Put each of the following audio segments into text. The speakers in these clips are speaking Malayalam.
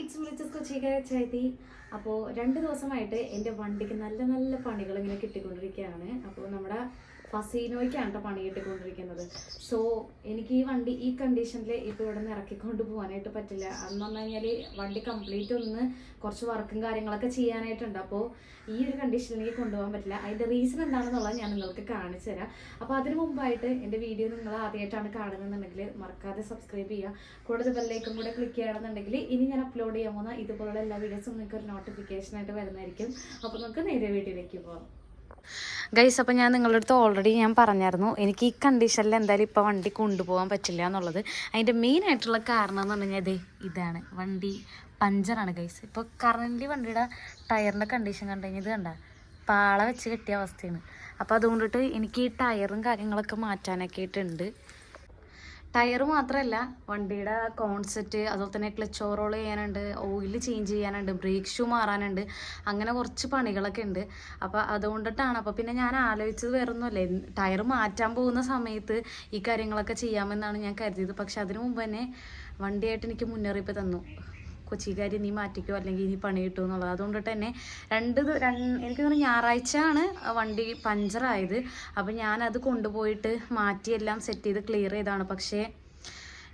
ഇറ്റ്സ് മിളിച്ചസ് കൊച്ചിക ചൈതി അപ്പോൾ രണ്ട് ദിവസമായിട്ട് എന്റെ വണ്ടിക്ക് നല്ല നല്ല പണികൾ ഇങ്ങനെ കിട്ടിക്കൊണ്ടിരിക്കുകയാണ്. അപ്പോൾ നമ്മുടെ ഫസീനോയ്ക്കാണ് പണി കിട്ടിക്കൊണ്ടിരിക്കുന്നത് സോ എനിക്ക് ഈ വണ്ടി ഈ കണ്ടീഷനിൽ ഇപ്പോൾ ഇവിടെ നിന്ന് ഇറക്കിക്കൊണ്ട് പോകാനായിട്ട് പറ്റില്ല. അന്ന് പറഞ്ഞു കഴിഞ്ഞാൽ വണ്ടി കംപ്ലീറ്റ് ഒന്ന് കുറച്ച് വർക്കും കാര്യങ്ങളൊക്കെ ചെയ്യാനായിട്ടുണ്ട്. അപ്പോൾ ഈ ഒരു കണ്ടീഷനിലേക്ക് കൊണ്ടുപോകാൻ പറ്റില്ല. അതിന്റെ റീസൺ എന്താണെന്നുള്ളത് ഞാൻ നിങ്ങൾക്ക് കാണിച്ചു തരാം. അപ്പോൾ അതിന് മുമ്പായിട്ട് എന്റെ വീഡിയോ നിങ്ങൾ ആദ്യമായിട്ടാണ് കാണുന്നതെന്നുണ്ടെങ്കിൽ മറക്കാതെ സബ്സ്ക്രൈബ് ചെയ്യുക. കൂടുതൽ ബെല്ലേക്കും കൂടെ ക്ലിക്ക് ചെയ്യുകയാണെന്നുണ്ടെങ്കിൽ ഇനി ഞാൻ അപ്ലോഡ് ചെയ്യാൻ പോകുന്ന ഇതുപോലുള്ള എല്ലാ വീഡിയോസും നിങ്ങൾക്ക് ഒരു നോട്ടിഫിക്കേഷനായിട്ട് വരുന്നതായിരിക്കും. അപ്പോൾ നമുക്ക് നേരെ വീഡിയോയിലേക്ക് പോകാം ഗൈസ് അപ്പോൾ ഞാൻ നിങ്ങളുടെ അടുത്ത് ഓൾറെഡി ഞാൻ പറഞ്ഞായിരുന്നു എനിക്ക് ഈ കണ്ടീഷനിൽ എന്തായാലും ഇപ്പോൾ വണ്ടി കൊണ്ടുപോകാൻ പറ്റില്ല എന്നുള്ളത്. അതിന്റെ മെയിൻ ആയിട്ടുള്ള കാരണം എന്ന് പറഞ്ഞാൽ കഴിഞ്ഞാൽ ഇതാണ്. വണ്ടി പഞ്ചറാണ് ഗൈസ് ഇപ്പോൾ കറന്റ് വണ്ടിയുടെ ടയറിന്റെ കണ്ടീഷൻ കണ്ടു കഴിഞ്ഞാൽ ഇത് കണ്ട പാള വെച്ച് കെട്ടിയ അവസ്ഥയാണ്. അപ്പോൾ അതുകൊണ്ടിട്ട് എനിക്ക് ഈ ടയറും കാര്യങ്ങളൊക്കെ മാറ്റാനൊക്കെ ആയിട്ടുണ്ട്. ടയർ മാത്രമല്ല വണ്ടിയുടെ കോൺസെറ്റ് അതുപോലെ തന്നെ ക്ലച്ച് ഓവറോൾ ചെയ്യാനുണ്ട് ഓയിൽ ചേഞ്ച് ചെയ്യാനുണ്ട് ബ്രേക്ക് ഷൂ മാറാനുണ്ട് അങ്ങനെ കുറച്ച് പണികളൊക്കെ ഉണ്ട്. അപ്പോൾ അതുകൊണ്ടിട്ടാണ് അപ്പോൾ പിന്നെ ഞാൻ ആലോചിച്ചത് വേറെ ഒന്നുമല്ലേ ടയർ മാറ്റാൻ പോകുന്ന സമയത്ത് ഈ കാര്യങ്ങളൊക്കെ ചെയ്യാമെന്നാണ് ഞാൻ കരുതിയത്. പക്ഷെ അതിനു മുമ്പ് തന്നെ വണ്ടിയായിട്ട് എനിക്ക് മുന്നറിയിപ്പ് തന്നു. കൊച്ചിക്കാരി നീ മാറ്റിക്കോ അല്ലെങ്കിൽ നീ പണി കിട്ടുമോ എന്നുള്ളത്. അതുകൊണ്ട് തന്നെ രണ്ട് എനിക്ക് തോന്നുന്നു ഞായറാഴ്ചയാണ് വണ്ടി പഞ്ചറായത് അപ്പം ഞാനത് കൊണ്ടുപോയിട്ട് മാറ്റി എല്ലാം സെറ്റ് ചെയ്ത് ക്ലിയർ ചെയ്താണ് പക്ഷേ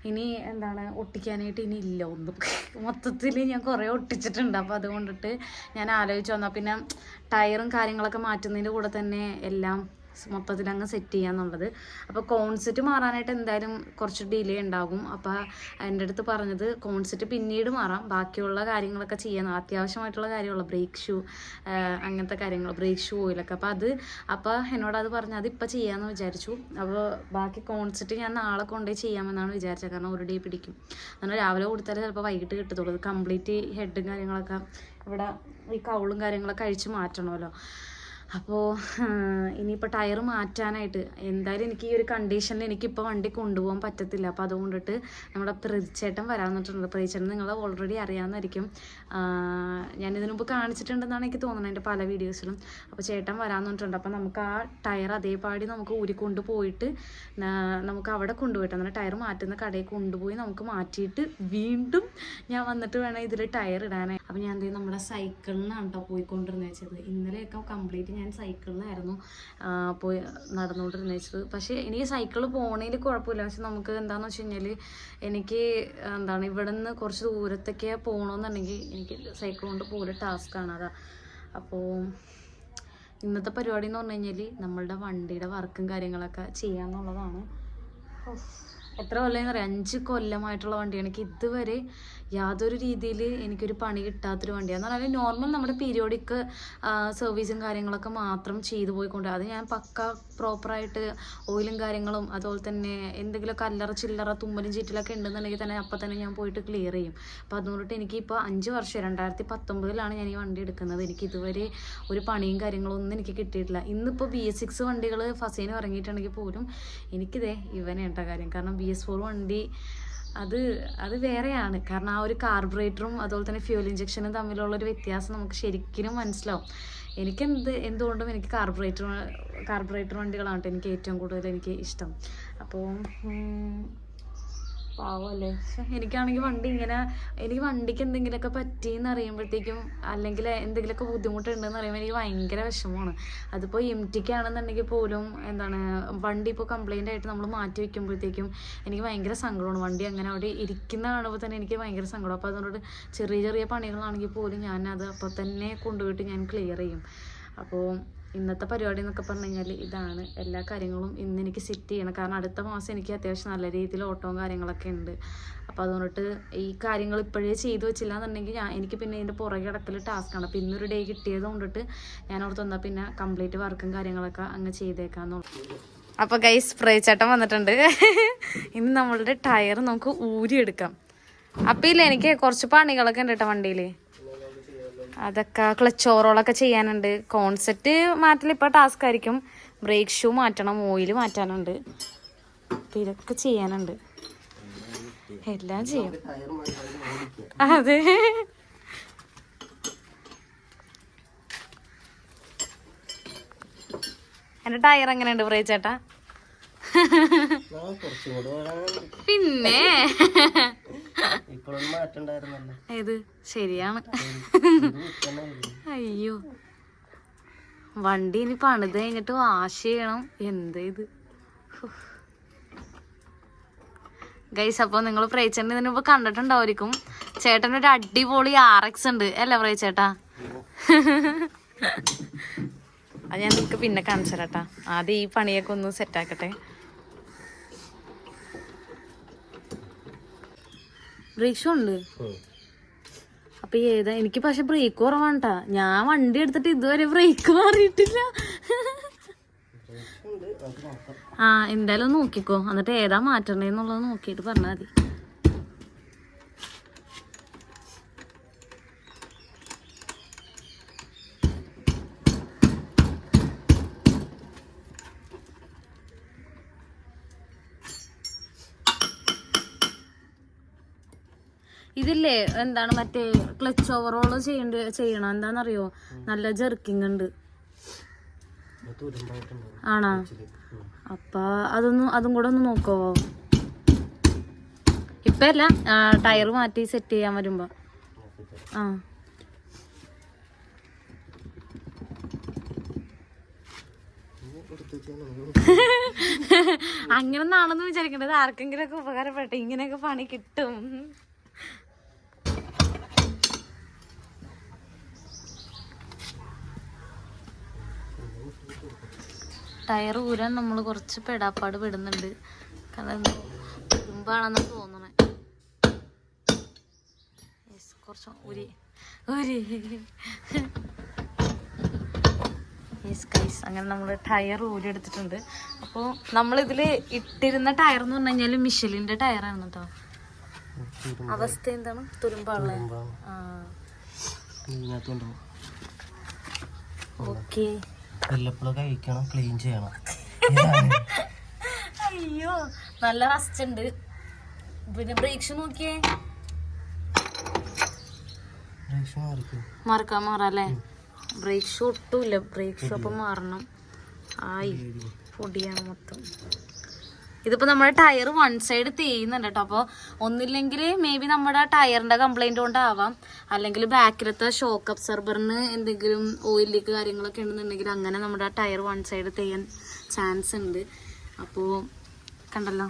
ഇനി എന്താണ് ഒട്ടിക്കാനായിട്ട് ഇനി ഇല്ല ഒന്നും. മൊത്തത്തിൽ ഞാൻ കുറേ ഒട്ടിച്ചിട്ടുണ്ട്. അപ്പോൾ അതുകൊണ്ടിട്ട് ഞാൻ ആലോചിച്ച് വന്നാൽ പിന്നെ ടയറും കാര്യങ്ങളൊക്കെ മാറ്റുന്നതിന്റെ കൂടെ തന്നെ എല്ലാം മൊത്തത്തിൽ അങ്ങ് സെറ്റ് ചെയ്യാന്നുള്ളത്. അപ്പോൾ കോൺസെറ്റ് മാറാനായിട്ട് എന്തായാലും കുറച്ച് ഡിലേ ഉണ്ടാകും. അപ്പോൾ എന്റെ അടുത്ത് പറഞ്ഞത് കോൺസെറ്റ് പിന്നീട് മാറാം. ബാക്കിയുള്ള കാര്യങ്ങളൊക്കെ ചെയ്യാൻ അത്യാവശ്യമായിട്ടുള്ള കാര്യമുള്ള ബ്രേക്ക് ഷൂ അങ്ങനത്തെ കാര്യങ്ങൾ ബ്രേക്ക് ഷൂ ഓയിലൊക്കെ അപ്പോൾ അത് അപ്പോൾ എന്നോട് അത് പറഞ്ഞ് അത് ഇപ്പോൾ ചെയ്യാമെന്ന് വിചാരിച്ചു. അപ്പോൾ ബാക്കി കോൺസെറ്റ് ഞാൻ നാളെ കൊണ്ടുപോയി ചെയ്യാമെന്നാണ് വിചാരിച്ചത്. കാരണം ഒരു ഡേ പിടിക്കും. അങ്ങനെ രാവിലെ കൊടുത്താലേ ചിലപ്പോൾ വൈകിട്ട് കിട്ടത്തുള്ളൂ. കംപ്ലീറ്റ് ഹെഡും കാര്യങ്ങളൊക്കെ ഇവിടെ ഈ കൗളും കാര്യങ്ങളൊക്കെ അഴിച്ച് മാറ്റണമല്ലോ. അപ്പോൾ ഇനിയിപ്പോൾ ടയർ മാറ്റാനായിട്ട് എന്തായാലും എനിക്ക് ഈ ഒരു കണ്ടീഷനിൽ എനിക്കിപ്പോൾ വണ്ടി കൊണ്ടുപോകാൻ പറ്റത്തില്ല. അപ്പോൾ അതുകൊണ്ടിട്ട് നമ്മുടെ പ്രതിച്ചേട്ടൻ വരാൻ വന്നിട്ടുണ്ട് പ്രതിച്ചേട്ടൻ നിങ്ങൾ ഓൾറെഡി അറിയാമെന്നായിരിക്കും ഞാൻ ഇതിനു മുമ്പ് കാണിച്ചിട്ടുണ്ടെന്നാണ് എനിക്ക് തോന്നുന്നത് എന്റെ പല വീഡിയോസിലും അപ്പോൾ ചേട്ടൻ വരാൻ വന്നിട്ടുണ്ട് അപ്പോൾ നമുക്ക് ആ ടയർ അതേപാടി നമുക്ക് ഊരിക്കൊണ്ട് പോയിട്ട് നമുക്ക് അവിടെ കൊണ്ടുപോയിട്ട് അങ്ങനെ ടയർ മാറ്റുന്ന കടയിൽ കൊണ്ടുപോയി നമുക്ക് മാറ്റിയിട്ട് വീണ്ടും ഞാൻ വന്നിട്ട് വേണം ഇതിൽ ടയർ ഇടാനായി അപ്പോൾ ഞാൻ എന്തെങ്കിലും നമ്മുടെ സൈക്കിളിനാണ് കേട്ടോ പോയിക്കൊണ്ടിരുന്നത് വെച്ചത്. ഇന്നലെയൊക്കെ കംപ്ലീറ്റ് ഞാൻ സൈക്കിളിലായിരുന്നു. പോയി നടന്നുകൊണ്ടിരുന്നത് പക്ഷേ എനിക്ക് സൈക്കിൾ പോണേൽ കുഴപ്പമില്ല. പക്ഷെ നമുക്ക് എന്താണെന്ന് വെച്ച് കഴിഞ്ഞാൽ എനിക്ക് എന്താണ് ഇവിടെ നിന്ന് കുറച്ച് ദൂരത്തൊക്കെ പോകണമെന്നുണ്ടെങ്കിൽ എനിക്ക് സൈക്കിൾ കൊണ്ട് പോലെ ടാസ്ക്കാണ്. അതാ. അപ്പോൾ ഇന്നത്തെ പരിപാടി എന്ന് പറഞ്ഞു കഴിഞ്ഞാൽ നമ്മളുടെ വണ്ടിയുടെ വർക്കും കാര്യങ്ങളൊക്കെ ചെയ്യാന്നുള്ളതാണ്. എത്ര കൊല്ലം അറിയാം. അഞ്ച് കൊല്ലമായിട്ടുള്ള വണ്ടിയാണ്. എനിക്ക് ഇതുവരെ യാതൊരു രീതിയിൽ എനിക്കൊരു പണി കിട്ടാത്തൊരു വണ്ടിയാണ് എന്ന് പറഞ്ഞാൽ നോർമൽ നമ്മുടെ പീരിയോഡിക് സർവീസും കാര്യങ്ങളൊക്കെ മാത്രം ചെയ്തു പോയിക്കൊണ്ട് അത് ഞാൻ പക്ക പ്രോപ്പറായിട്ട് ഓയിലും കാര്യങ്ങളും അതുപോലെ തന്നെ എന്തെങ്കിലും കല്ലറ ചില്ലറ തുമ്മലും ചീറ്റലൊക്കെ ഉണ്ടെന്നുണ്ടെങ്കിൽ തന്നെ അപ്പം തന്നെ ഞാൻ പോയിട്ട് ക്ലിയർ ചെയ്യും. അപ്പോൾ അതുകൊണ്ടിട്ട് എനിക്കിപ്പോൾ അഞ്ച് വർഷം രണ്ടായിരത്തി പത്തൊമ്പതിലാണ് ഞാൻ ഈ വണ്ടി എടുക്കുന്നത്. എനിക്ക് ഇതുവരെ ഒരു പണിയും കാര്യങ്ങളും ഒന്നും എനിക്ക് കിട്ടിയിട്ടില്ല. ഇന്നിപ്പോൾ ബി എസ് സിക്സ് വണ്ടികൾ ഫസീന് ഇറങ്ങിയിട്ടുണ്ടെങ്കിൽ പോലും എനിക്കിതേ ഇവനേട്ട കാര്യം. കാരണം ബി എസ് ഫോർ വണ്ടി. അത് അത് വേറെയാണ്. കാരണം ആ ഒരു കാർബറേറ്ററും അതുപോലെ തന്നെ ഫ്യൂൽ ഇഞ്ചക്ഷനും തമ്മിലുള്ള ഒരു വ്യത്യാസം നമുക്ക് ശരിക്കും മനസ്സിലാവും. എനിക്കെന്ത് എന്തുകൊണ്ടും എനിക്ക് കാർബറേറ്റർ കാർബറേറ്റർ വണ്ടികളാണ് കേട്ടോ എനിക്ക് ഏറ്റവും കൂടുതൽ എനിക്ക് ഇഷ്ടം. അപ്പോൾ പാവമല്ലേ ശ്ശെ, എനിക്കാണെങ്കിൽ വണ്ടി ഇങ്ങനെ എനിക്ക് വണ്ടിക്ക് എന്തെങ്കിലുമൊക്കെ പറ്റിയെന്ന് അറിയുമ്പോഴത്തേക്കും അല്ലെങ്കിൽ എന്തെങ്കിലുമൊക്കെ ബുദ്ധിമുട്ടുണ്ടെന്ന് അറിയുമ്പോൾ എനിക്ക് ഭയങ്കര വിഷമമാണ്. അതിപ്പോൾ എം ടിക്ക് ആണെന്നുണ്ടെങ്കിൽ പോലും എന്താണ് വണ്ടി ഇപ്പോൾ കംപ്ലൈന്റ് ആയിട്ട് നമ്മൾ മാറ്റി വെക്കുമ്പോഴത്തേക്കും എനിക്ക് ഭയങ്കര സങ്കടമാണ്. വണ്ടി അങ്ങനെ അവിടെ ഇരിക്കുന്ന കാണുമ്പോൾ തന്നെ എനിക്ക് ഭയങ്കര സങ്കടം. അപ്പോൾ അതുകൊണ്ട് ചെറിയ ചെറിയ പണികളാണെങ്കിൽ പോലും ഞാൻ അത് അപ്പോൾ തന്നെ കൊണ്ടുപോയിട്ട് ഞാൻ ക്ലിയർ ചെയ്യും. അപ്പോൾ ഇന്നത്തെ പരിപാടി എന്നൊക്കെ പറഞ്ഞു കഴിഞ്ഞാൽ ഇതാണ്. എല്ലാ കാര്യങ്ങളും ഇന്ന് എനിക്ക് സെറ്റ് ചെയ്യണം. കാരണം അടുത്ത മാസം എനിക്ക് അത്യാവശ്യം നല്ല രീതിയിൽ ഓട്ടവും കാര്യങ്ങളൊക്കെ ഉണ്ട്. അപ്പോൾ അതുകൊണ്ടിട്ട് ഈ കാര്യങ്ങൾ ഇപ്പോഴേ ചെയ്തു വെച്ചില്ല എന്നുണ്ടെങ്കിൽ ഞാൻ എനിക്ക് പിന്നെ ഇതിന്റെ പുറകെ കിടക്കൽ ടാസ്ക്കാണ് അപ്പോൾ ഇന്നൊരു ഡേ കിട്ടിയത് കൊണ്ടിട്ട് ഞാൻ ഓർത്ത് വന്നാൽ പിന്നെ കംപ്ലീറ്റ് വർക്കും കാര്യങ്ങളൊക്കെ അങ്ങ് ചെയ്തേക്കാന്നുള്ളൂ അപ്പോൾ സ്പ്രേ ചേട്ടൻ വന്നിട്ടുണ്ട്. ഇന്ന് നമ്മളുടെ ടയർ നമുക്ക് ഊരിയെടുക്കാം. അപ്പം ഇല്ല എനിക്ക് കുറച്ച് പണികളൊക്കെ ഉണ്ട് കേട്ടോ വണ്ടിയിൽ അതൊക്കെ ക്ലച്ച് ഓവറോളൊക്കെ ചെയ്യാനുണ്ട്. കോൺസെപ്റ്റ് മാറ്റൽ ഇപ്പോൾ ടാസ്ക് ആയിരിക്കും ബ്രേക്ക് ഷൂ മാറ്റണം ഓയിൽ മാറ്റാനുണ്ട്. അപ്പം ഇതൊക്കെ ചെയ്യാനുണ്ട്. എല്ലാം ചെയ്യും. അതെ. എന്റെ ടയർ എങ്ങനെയുണ്ട് ബ്രേ ചേട്ടാ? പിന്നെ ശരിയാണ്. അയ്യോ. വണ്ടി ഇനി പണിത് കഴിഞ്ഞിട്ട് വാഷ് ചെയ്യണം. എന്ത് ഇത്? ഗൈസ് അപ്പോൾ നിങ്ങൾ പ്രേച്ചേട്ടൻ ഇതിന് മുമ്പ് കണ്ടിട്ടുണ്ടായിരിക്കും ചേട്ടന്റെ ഒരു അടിപൊളി ആർ എക്സ് ഉണ്ട്. അല്ലേ പ്രേച്ചേട്ടാ അത് ഞാൻ നിങ്ങൾക്ക് പിന്നെ കാണിച്ചു തരാട്ടാ ആദ്യം ഈ പണിയൊക്കെ ഒന്ന് സെറ്റാക്കട്ടെ ബ്രേക്ക് ഷൂ ഉണ്ട്. അപ്പൊ ഏതാ എനിക്ക് പക്ഷെ ബ്രേക്ക് കുറവാണ്ടാ ഞാൻ വണ്ടി എടുത്തിട്ട് ഇതുവരെ ബ്രേക്ക് മാറിയിട്ടില്ല. ആ എന്തായാലും നോക്കിക്കോ. എന്നിട്ട് ഏതാ മാറ്റണേന്നുള്ളത് നോക്കിയിട്ട് പറഞ്ഞാൽ മതി. ഇതില്ലേ എന്താണ് മറ്റേ ക്ലച്ച് ഓവറോൾ ചെയ്യണ്ട ചെയ്യണം. എന്താണെന്നറിയോ നല്ല ജെർക്കിംഗ് ഉണ്ട്. ആണോ. അപ്പൊ അതൊന്ന് അതും കൂടെ ഒന്ന് നോക്കോ. ഇപ്പൊ അല്ല ടയർ മാറ്റി സെറ്റ് ചെയ്യാൻ വരുമ്പോ. ആ. ഇനി എടുത്ത് വെച്ചാൽ നമുക്ക് അങ്ങനെ നാണെന്ന് വിചാരിക്കേണ്ടത് ആർക്കെങ്കിലും ഒക്കെ ഉപകാരപ്പെട്ടെ ഇങ്ങനെയൊക്കെ പണി കിട്ടും. ടയർ ഊരാൻ നമ്മൾ കുറച്ച് പെടാപ്പാട് വിടുന്നുണ്ട് കാരണം തുമ്പാണെന്ന് തോന്നണേ. കുറച്ച് ഊരി ഊരി. യെസ് ഗൈസ് അങ്ങനെ നമ്മൾ ടയർ ഊരി എടുത്തിട്ടുണ്ട്. അപ്പോൾ നമ്മളിതിൽ ഇട്ടിരുന്ന ടയർ എന്ന് പറഞ്ഞു കഴിഞ്ഞാൽ മിഷലിന്റെ ടയറാണ് കേട്ടോ അവസ്ഥ എന്താണ്? തുരുമ്പാളെ ആ. ഓക്കെ. വല്ലപ്പോഴും കഴിക്കണം ക്ലീൻ ചെയ്യണം. അയ്യോ നല്ല റസ്റ്റ് ഉണ്ട്. പിന്നെ ബ്രേക്സ് നോക്കിയേ. മറക്കാൻ മാറല്ലേ? ബ്രേക്ക് ഷൂ ഒട്ടുമില്ല. ബ്രേക്ക് ഷൂ അപ്പം മാറണം. ആയി. പൊടിയാണ് മൊത്തം. ഇതിപ്പോ നമ്മുടെ ടയർ വൺ സൈഡ് തേയുന്നുണ്ട് കേട്ടോ അപ്പോൾ ഒന്നില്ലെങ്കിൽ മേ ബി നമ്മുടെ ടയറിന്റെ കംപ്ലൈന്റ് കൊണ്ടാവാം. അല്ലെങ്കിൽ ബാക്കിലത്തെ ഷോക്ക് അബ്സർബറിന് എന്തെങ്കിലും ഓയിൽ ലീക്ക് കാര്യങ്ങളൊക്കെ ഉണ്ടെന്നുണ്ടെങ്കിൽ അങ്ങനെ നമ്മുടെ ടയർ വൺ സൈഡ് തേയാൻ ചാൻസ് ഉണ്ട്. അപ്പോൾ കണ്ടല്ലോ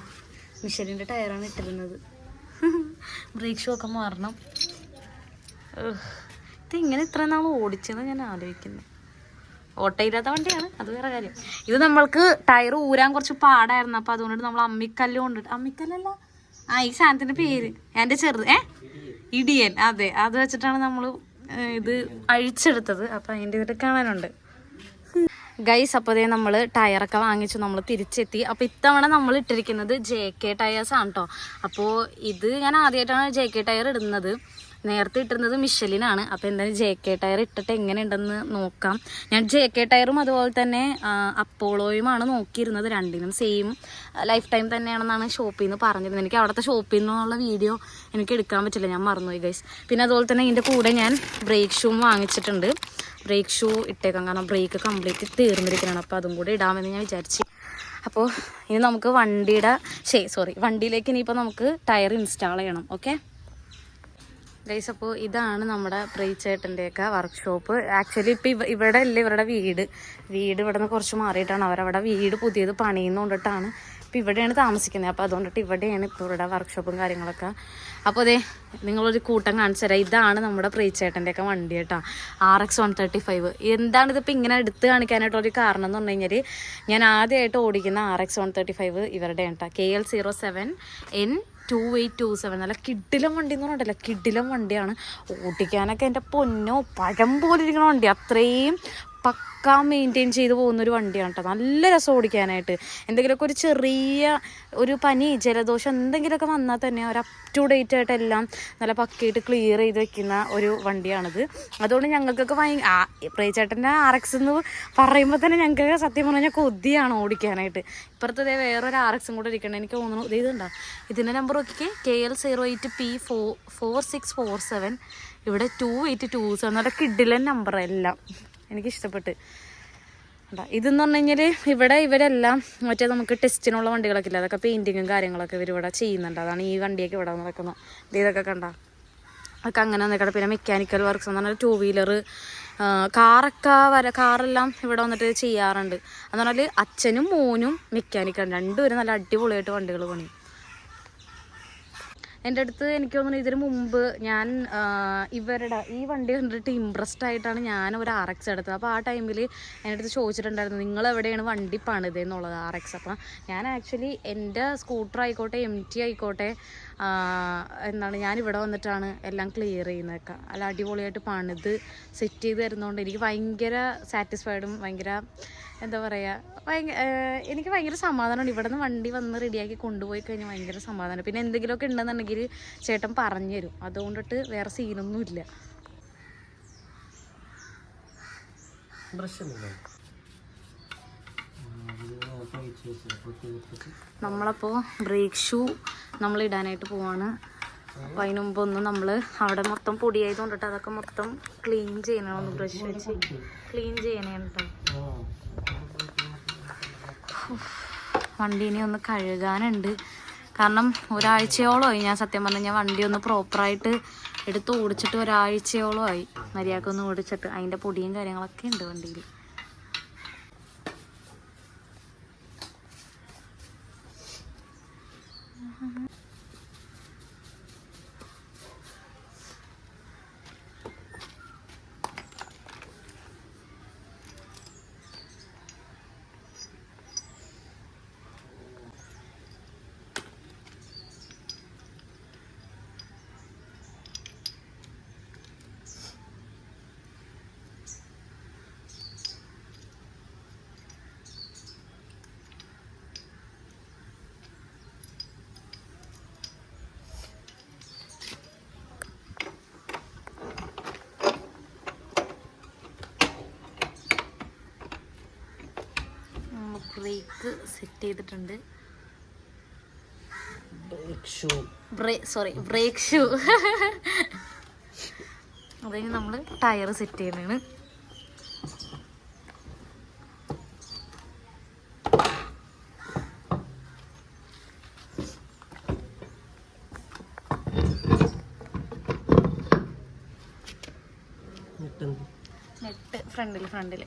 മിഷലിന്റെ ടയറാണ് ഇട്ടിരുന്നത്. ബ്രേക്ക് ഷോക്ക് മാറണം. ഇത് ഇങ്ങനെ ഇത്ര നാൾ ഓടിച്ചെന്ന് ഞാൻ ആലോചിക്കുന്നു. ഓട്ടയില്ലാത്ത വണ്ടിയാണ്. അത് വേറെ കാര്യം. ഇത് നമ്മൾക്ക് ടയർ ഊരാൻ കുറച്ച് പാടായിരുന്നു. അപ്പൊ അതുകൊണ്ട് നമ്മൾ അമ്മിക്കല്ല് കൊണ്ടിട്ട് അമ്മിക്കല്ലല്ല? ആ ഈ സാധനത്തിന്റെ പേര്. എന്റെ ചെറുത് ഏ? ഇടിയൻ. അതെ അത് വെച്ചിട്ടാണ് നമ്മൾ ഇത് അഴിച്ചെടുത്തത്. അപ്പൊ അതിന്റെ ഇതിൽ കാണാനുണ്ട്. ഗൈസ് അപ്പോൾ ദേ നമ്മൾ ടയറൊക്കെ വാങ്ങിച്ചു. നമ്മൾ തിരിച്ചെത്തി. അപ്പോൾ ഇത്തവണ നമ്മൾ ഇട്ടിരിക്കുന്നത് ജെ കെ ടയേഴ്സാണ് കേട്ടോ അപ്പോൾ ഇത് ഞാൻ ആദ്യമായിട്ടാണ് ജെ കെ ടയർ ഇടുന്നത്. നേരത്തെ ഇട്ടിരുന്നത് മിഷലിനാണ്. അപ്പോൾ എന്തായാലും ജെ കെ ടയർ ഇട്ടിട്ട് എങ്ങനെയുണ്ടെന്ന് നോക്കാം. ഞാൻ ജെ കെ ടയറും അതുപോലെ തന്നെ അപ്പോളോയുമാണ് നോക്കിയിരുന്നത് രണ്ടിനും. സെയിം ലൈഫ് ടൈം തന്നെയാണെന്നാണ് ഷോപ്പിൽ നിന്ന് പറഞ്ഞിരുന്നത്. എനിക്ക് അവിടുത്തെ ഷോപ്പിൽ നിന്നുള്ള വീഡിയോ എനിക്ക് എടുക്കാൻ പറ്റില്ല. ഞാൻ മറന്നുപോയി ഗൈസ് പിന്നെ അതുപോലെ തന്നെ ഇതിന്റെ കൂടെ ഞാൻ ബ്രേക്ക് ഷൂം വാങ്ങിച്ചിട്ടുണ്ട്. ബ്രേക്ക് ഷൂ ഇട്ടേക്കാം. കാരണം ബ്രേക്ക് കംപ്ലീറ്റ് തീർന്നിരിക്കണം അപ്പോൾ അതും കൂടി ഇടാമെന്ന് ഞാൻ വിചാരിച്ചു. അപ്പോൾ ഇനി നമുക്ക് വണ്ടിയുടെ ശരി സോറി വണ്ടിയിലേക്ക് ഇനിയിപ്പോൾ നമുക്ക് ടയർ ഇൻസ്റ്റാൾ ചെയ്യണം. ഓക്കെ ഗൈസ് അപ്പോൾ ഇതാണ് നമ്മുടെ പ്രീച്ചേട്ടന്റെയൊക്കെ വർക്ക്ഷോപ്പ് ആക്ച്വലി ഇപ്പോൾ ഇവ ഇവിടെ അല്ലേ ഇവരുടെ വീട്. വീട് ഇവിടെ നിന്ന് കുറച്ച് മാറിയിട്ടാണ്. അവരവിടെ വീട് പുതിയത് പണിയുന്നുകൊണ്ടിട്ടാണ് ഇപ്പോൾ ഇവിടെയാണ് താമസിക്കുന്നത്. അപ്പോൾ അതുകൊണ്ടിട്ട് ഇവിടെയാണ് ഇപ്പോൾ ഇവരുടെ വർക്ക്ഷോപ്പും കാര്യങ്ങളൊക്കെ. അപ്പോൾ അതെ നിങ്ങളൊരു കൂട്ടം കാണിച്ചു തരാം. ഇതാണ് നമ്മുടെ പ്രീച്ചേട്ടന്റെയൊക്കെ വണ്ടി കേട്ടോ. R X one thirty five എന്താണ് ഇതിപ്പോൾ ഇങ്ങനെ എടുത്ത് കാണിക്കാനായിട്ടുള്ളൊരു കാരണം എന്ന് പറഞ്ഞു കഴിഞ്ഞാൽ ഞാൻ ആദ്യമായിട്ട് ഓടിക്കുന്ന R X one thirty five ഇവരുടെ കേട്ടോ. K L zero seven N two eight two seven നല്ല കിഡിലം വണ്ടി എന്ന് പറഞ്ഞിട്ടില്ല? കിഡിലം വണ്ടിയാണ്. ഓടിക്കാനൊക്കെ എന്റെ പൊന്നോ പഴം പോലെ ഇരിക്കുന്ന വണ്ടി. അത്രയും പക്കാ മെയിന്റെയിൻ ചെയ്ത് പോകുന്ന ഒരു വണ്ടിയാണ് കേട്ടോ നല്ല രസം ഓടിക്കാനായിട്ട്. എന്തെങ്കിലുമൊക്കെ ഒരു ചെറിയ ഒരു പനി ജലദോഷം എന്തെങ്കിലുമൊക്കെ വന്നാൽ തന്നെ ഒരു അപ് ടു ഡേറ്റ് ആയിട്ട് എല്ലാം നല്ല പക്കയായിട്ട് ക്ലിയർ ചെയ്ത് വെക്കുന്ന ഒരു വണ്ടിയാണിത്. അതുകൊണ്ട് ഞങ്ങൾക്കൊക്കെ ഭയങ്കര പ്രേച്ചേട്ടന്റെ ആർ എക്സ് എന്ന് പറയുമ്പോൾ തന്നെ ഞങ്ങൾക്ക് സത്യം പറഞ്ഞാൽ കൊതിയാണ് ഓടിക്കാനായിട്ട്. ഇപ്പുറത്ത് ഇതേ വേറൊരു ആർ എക്സും കൂടെ ഇരിക്കണം എനിക്ക് തോന്നുന്നു. ഇത് ഇതുണ്ടോ ഇതിന്റെ നമ്പർ നോക്കിക്കേ. K L zero eight P four four six four seven ഇവിടെ ടു എയ്റ്റ് ടു സെവൻ നല്ല കിഡിലൻ നമ്പർ എല്ലാം. എനിക്ക് അതാ ഇതാ, ഇതെന്ന് പറഞ്ഞു കഴിഞ്ഞാൽ ഇവിടെ ഇവരെല്ലാം മറ്റേ നമുക്ക് ടെസ്റ്റിനുള്ള വണ്ടികളൊക്കെ ഇല്ല? അതൊക്കെ പെയിന്റിങ്ങും കാര്യങ്ങളൊക്കെ ഇവർ ഇവിടെ ചെയ്യുന്നുണ്ട്. അതാണ് ഈ വണ്ടിയൊക്കെ ഇവിടെ നടക്കുന്നത് ഇത് ഇതൊക്കെ കണ്ട? അതൊക്കെ അങ്ങനെ വന്നിട്ട് പിന്നെ മെക്കാനിക്കൽ വർക്ക്സ് എന്ന് പറഞ്ഞാൽ ടൂ വീലർ കാറൊക്കെ വര കാറെല്ലാം ഇവിടെ വന്നിട്ട് ചെയ്യാറുണ്ട്. എന്ന് പറഞ്ഞാൽ അച്ഛനും മോനും മെക്കാനിക്കാണ് രണ്ടുപേരും നല്ല അടിപൊളിയായിട്ട് വണ്ടികൾ പണിയും. എന്റെ അടുത്ത് എനിക്ക് തോന്നുന്നു ഇതിന് മുമ്പ് ഞാൻ ഇവരുടെ ഈ വണ്ടി കണ്ടിട്ട് ഇമ്പ്രസ്ഡ് ആയിട്ടാണ് ഞാൻ ഒരു ആർ എക്സ് എടുത്തത്. അപ്പോൾ ആ ടൈമിൽ എന്റെ അടുത്ത് ചോദിച്ചിട്ടുണ്ടായിരുന്നു നിങ്ങൾ എവിടെയാണ് വണ്ടി പണിത്? എന്നുള്ളത് ആർ എക്സ് അപ്പം ഞാൻ ആക്ച്വലി എന്റെ സ്കൂട്ടർ ആയിക്കോട്ടെ എം ടി ആയിക്കോട്ടെ എന്താണ് ഞാൻ ഇവിടെ വന്നിട്ടാണ് എല്ലാം ക്ലിയർ ചെയ്യുന്നതൊക്കെ. അല്ല അടിപൊളിയായിട്ട് പണിത് സെറ്റ് ചെയ്ത് തരുന്നതുകൊണ്ട് എനിക്ക് ഭയങ്കര സാറ്റിസ്ഫൈഡും ഭയങ്കര എന്താ പറയുക ഭയങ്കര എനിക്ക് ഭയങ്കര സമാധാനമാണ് ഇവിടെ നിന്ന് വണ്ടി വന്ന് റെഡിയാക്കി കൊണ്ടുപോയി കഴിഞ്ഞാൽ ഭയങ്കര സമാധാനം. പിന്നെ എന്തെങ്കിലുമൊക്കെ ഉണ്ടെന്നുണ്ടെങ്കിൽ ചേട്ടൻ പറഞ്ഞു തരും. അതുകൊണ്ടിട്ട് വേറെ സീനൊന്നുമില്ല നമ്മളപ്പോ ബ്രേക്ക് ഷൂ നമ്മൾ ഇടാനായിട്ട് പോവാണ്. അതിന് മുമ്പ് ഒന്ന് നമ്മൾ അവിടെ മൊത്തം പൊടിയായത് കൊണ്ടിട്ട് അതൊക്കെ മൊത്തം ക്ലീൻ ചെയ്യണം. ബ്രഷ് വെച്ച്. ക്ലീൻ ചെയ്യണേ കേട്ടോ വണ്ടി ഇനി ഒന്ന് കഴുകാനുണ്ട്. കാരണം ഒരാഴ്ചയോളമായി ഞാൻ സത്യം പറഞ്ഞാൽ ഞാൻ വണ്ടി ഒന്ന് പ്രോപ്പറായിട്ട് എടുത്ത് ഓടിച്ചിട്ട് ഒരാഴ്ചയോളമായി. മര്യാദയ്ക്ക് ഒന്ന് ഓടിച്ചിട്ട് അതിന്റെ പൊടിയും കാര്യങ്ങളൊക്കെ ഉണ്ട് വണ്ടിയിൽ ബ്രേക്ക് സെറ്റ് ചെയ്തിട്ടുണ്ട്. ഷൂ ബ്രേ സോറി ബ്രേക്ക് ഷൂ അതായത് നമ്മൾ ടയർ സെറ്റ് ചെയ്യുന്നതാണ്. നെറ്റ് ഫ്രണ്ടിൽ ഫ്രണ്ടിൽ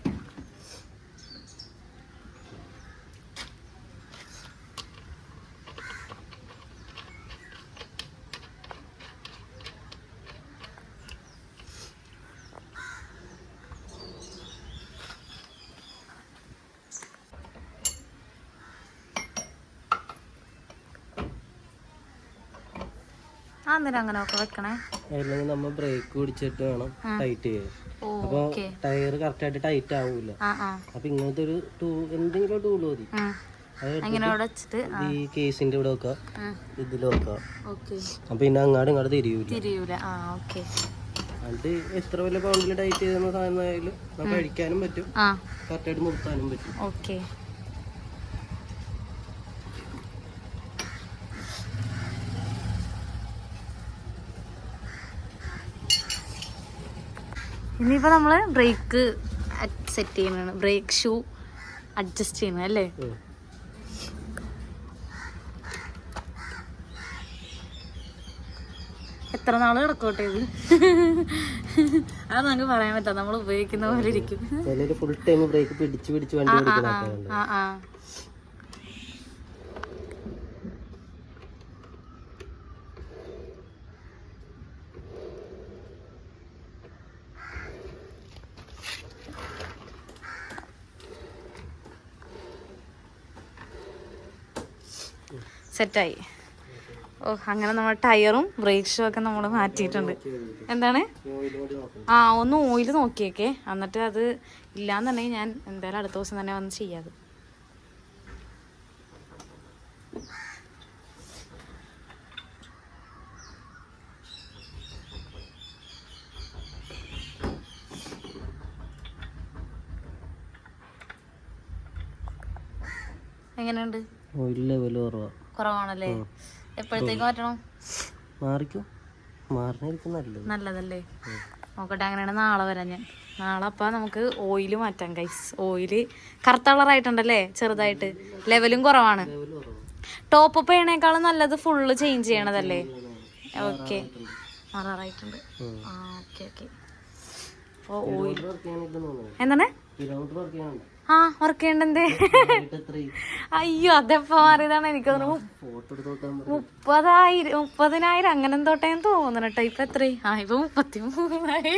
അന്നേരം അങ്ങനെ ഒക്കെ വെക്കണേ? അല്ലെങ്കിൽ നമ്മൾ ബ്രേക്ക് പിടിച്ചിട്ട് വേണം ടൈറ്റ് ചെയ്യാൻ. ടയർ കറക്റ്റായിട്ട് ടൈറ്റ് ആവൂല. അപ്പൊ ഇങ്ങനത്തെ ഒരു ടൂ എന്തെങ്കിലും ടൂൾ മതി. ഈ കേസിന്റെ ഇവിടെ ഇതിൽ അപ്പൊ പിന്നെ അങ്ങാടും ഇങ്ങോട്ട് തിരിയൂല. അത് എത്ര വലിയ പൗണ്ടിൽ ടൈറ്റ് ചെയ്യുന്ന സാധനമായാലും നമുക്ക് അഴിക്കാനും പറ്റും. കറക്റ്റായിട്ട് നിർത്താനും പറ്റും. ഓക്കെ. ഇനിയിപ്പോൾ നമ്മൾ ബ്രേക്ക് സെറ്റ് ചെയ്യുന്നതാണ് ബ്രേക്ക് ഷൂ അഡ്ജസ്റ്റ് ചെയ്യുന്നത് അല്ലേ? എത്ര നാൾ കിടക്കോട്ടെ ഇത്? അത് നമുക്ക് പറയാൻ പറ്റാ നമ്മൾ ഉപയോഗിക്കുന്ന പോലെ ഇരിക്കും. ഫുൾ ടൈം ബ്രേക്ക് പിടിച്ച് പിടിച്ച് വണ്ടി ആ ആ. സെറ്റായി. ഓ അങ്ങനെ നമ്മൾ ടയറും ബ്രേക്ക് ഒക്കെ നമ്മൾ മാറ്റിയിട്ടുണ്ട്. എന്താണ്? ആ ഒന്ന് ഓയിൽ നോക്കിയൊക്കെ. എന്നിട്ട് അത് ഇല്ലാന്നുണ്ടെങ്കിൽ ഞാൻ എന്തായാലും അടുത്ത ദിവസം തന്നെ വന്ന് ചെയ്യാത് എങ്ങനെയുണ്ട്? ഓയിൽ ലെവൽ കുറവാ. കുറവാണല്ലേ? എപ്പോഴത്തേക്ക് മാറ്റണം? മാറിക്കും. മാറണായിരിക്കും നല്ലത്. നല്ലതല്ലേ? നോക്കട്ടെ അങ്ങനെയാണ് നാളെ വരാം ഞാൻ. നാളെ അപ്പം നമുക്ക് ഓയിൽ മാറ്റാം കൈസ് ഓയിൽ കറുത്ത കളറായിട്ടുണ്ടല്ലേ ചെറുതായിട്ട്. ലെവലും കുറവാണ്. ടോപ്പ് അപ്പ് ചെയ്യണേക്കാളും നല്ലത് ഫുള്ള് ചേഞ്ച് ചെയ്യണതല്ലേ? ഓക്കെ മാറാറായിട്ടുണ്ട്. ഓക്കെ ഓക്കെ അപ്പോൾ ഓയിൽ എന്താണ്? ആ ഉറക്കേണ്ടേ അയ്യോ അതെപ്പോ മാറിയതാണ് എനിക്ക് തോന്നുന്നു മുപ്പതായിരം മുപ്പതിനായിരം അങ്ങനെ തോട്ടേന്ന് തോന്നണം കേട്ടോ ഇപ്പൊ എത്രയായി ആ ഇപ്പൊ മുപ്പത്തി മൂന്നായി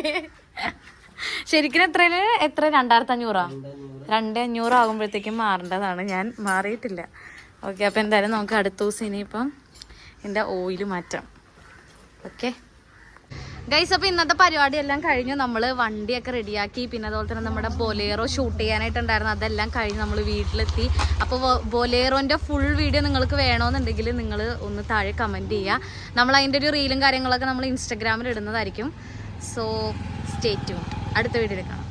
ശരിക്കും എത്ര? എത്ര രണ്ടായിരത്തി അഞ്ഞൂറാ രണ്ട് അഞ്ഞൂറ് ആകുമ്പോഴത്തേക്കും മാറേണ്ടതാണ്. ഞാൻ മാറിയിട്ടില്ല. ഓക്കെ അപ്പൊ എന്തായാലും നമുക്ക് അടുത്ത ദിവസം ഇനിയിപ്പം എന്റെ ഓയിൽ മാറ്റാം. ഓക്കെ? ഗൈസ് അപ്പോൾ ഇന്നത്തെ പരിപാടി എല്ലാം കഴിഞ്ഞു. നമ്മൾ വണ്ടിയൊക്കെ റെഡിയാക്കി പിന്നെ അതുപോലെ തന്നെ നമ്മുടെ ബൊലേറോ ഷൂട്ട് ചെയ്യാനായിട്ടുണ്ടായിരുന്നു. അതെല്ലാം കഴിഞ്ഞ് നമ്മൾ വീട്ടിലെത്തി. അപ്പോൾ ബൊലേറോന്റെ ഫുൾ വീഡിയോ നിങ്ങൾക്ക് വേണമെന്നുണ്ടെങ്കിൽ നിങ്ങൾ ഒന്ന് താഴെ കമന്റ് ചെയ്യുക നമ്മൾ അതിന്റെ ഒരു റീലും കാര്യങ്ങളൊക്കെ നമ്മൾ ഇൻസ്റ്റഗ്രാമിൽ ഇടുന്നതായിരിക്കും. സോ സ്റ്റേ ട്യൂൺ അടുത്ത വീഡിയോയിൽ കാണാം.